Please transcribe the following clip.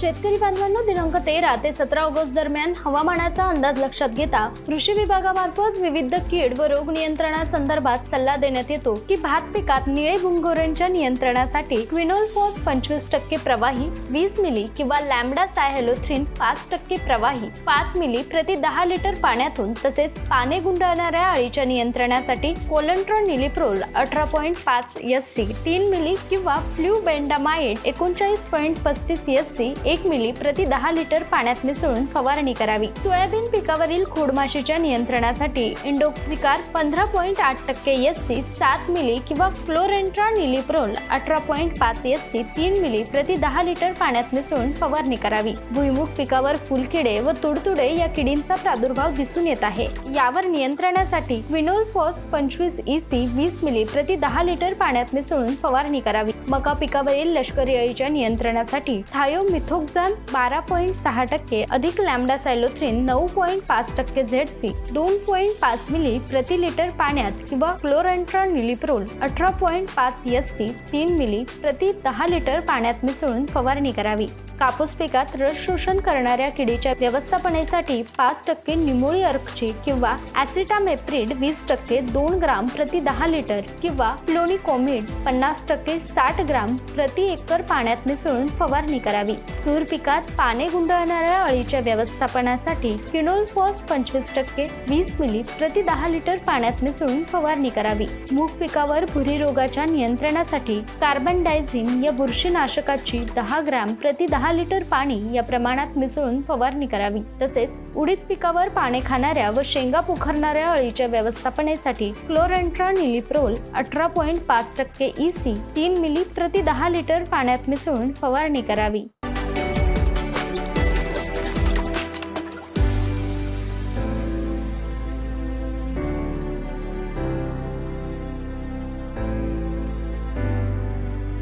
शेतकरी बांधवांनो दिनांक तेरा ते सतरा ऑगस्ट दरम्यान हवामानाचा अंदाज लक्षात घेता कृषी विभागामार्फत विविध कीड व रोग नियंत्रणासंदर्भात सल्ला देण्यात येतो की भात पिकात निळे गुंगोऱ्यांच्या नियंत्रणासाठी क्विनोल फोर्स पंचवीस टक्के प्रवाही वीस मिली किंवा लॅमडा सायहॅलोथ्रिन पाच टक्के प्रवाही पाच मिली प्रति दहा लिटर पाण्यातून तसेच पाने गुंडाळणाऱ्या अळीच्या नियंत्रणासाठी कोलंट्रॉन निलिप्रोल अठरा पॉईंट पाच एस सी तीन मिली किंवा फ्ल्यू बेंडामाइड एकोणचाळीस पॉईंट पस्तीस एस सी एक मिली प्रति दहा लिटर पाण्यात मिसळून फवारणी करावी. सोयाबीन पिकावरील खोडमाशीच्या नियंत्रणासाठी इंडोक्सिकार पंधरा पॉईंट आठ टक्के एस सी सात मिली किंवा क्लोरेंट्रा निलिप्रोल अठरा पॉईंट पाच एस सी तीन मिली प्रति दहा लिटर पाण्यात मिसळून फवारणी करावी. भुईमुख पिकावर फुलकिडे व तुडतुडे या किडींचा प्रादुर्भाव दिसून येत आहे. यावर नियंत्रणासाठी क्विनोलफॉस पंचवीस ई सी वीस मिली प्रति दहा लिटर पाण्यात मिसळून फवारणी करावी. मका पिकावरील लष्करी अळीच्या नियंत्रणासाठी थायोमिथोक्झान बारा पॉईंट सहा टक्के अधिक लॅमडा सायलोथ्रिन नऊ पॉईंट पाच टक्के झेड सी दोन पॉईंट पाच मिली प्रति लिटर पाण्यात किंवा क्लोरंट्रा निलिप्रोल अठरा पॉईंट पाच एस सी तीन मिली प्रति दहा लिटर पाण्यात मिसळून फवारणी करावी. कापूस पिकात रस शोषण करणाऱ्या किडीच्या व्यवस्थापनेसाठी पाच टक्के निमोळी अर्कची किंवा ॲसिटामेप्रिड वीस टक्के दोन ग्राम प्रति दहा लिटर किंवा फ्लोनिकोमिड पन्नास टक्के साठ ग्राम प्रति एकर पाण्यात मिसळून फवारणी करावी. तूर पिकात पाने गुंडाळणाऱ्या अळीच्या व्यवस्थापनासाठी किनोलफॉस पंचवीस टक्के वीस मिली प्रति दहा लिटर पाण्यात मिसळून फवारणी करावी. मूग पिकावर भुरी रोगाच्या नियंत्रणासाठी कार्बन डायझिन या बुरशीनाशकाची दहा ग्राम प्रति दहा लिटर पाणी या प्रमाणात मिसळून फवारणी करावी. तसेच उडीद पिकावर पाने खाणाऱ्या व शेंगा पोखरणाऱ्या अळीच्या व्यवस्थापनेसाठी क्लोरेंट्रा निलिप्रोल अठरा पॉईंट पाच टक्के ई सी तीन मिली प्रति दहा लिटर पाण्यात मिसळून फवारणी करावी.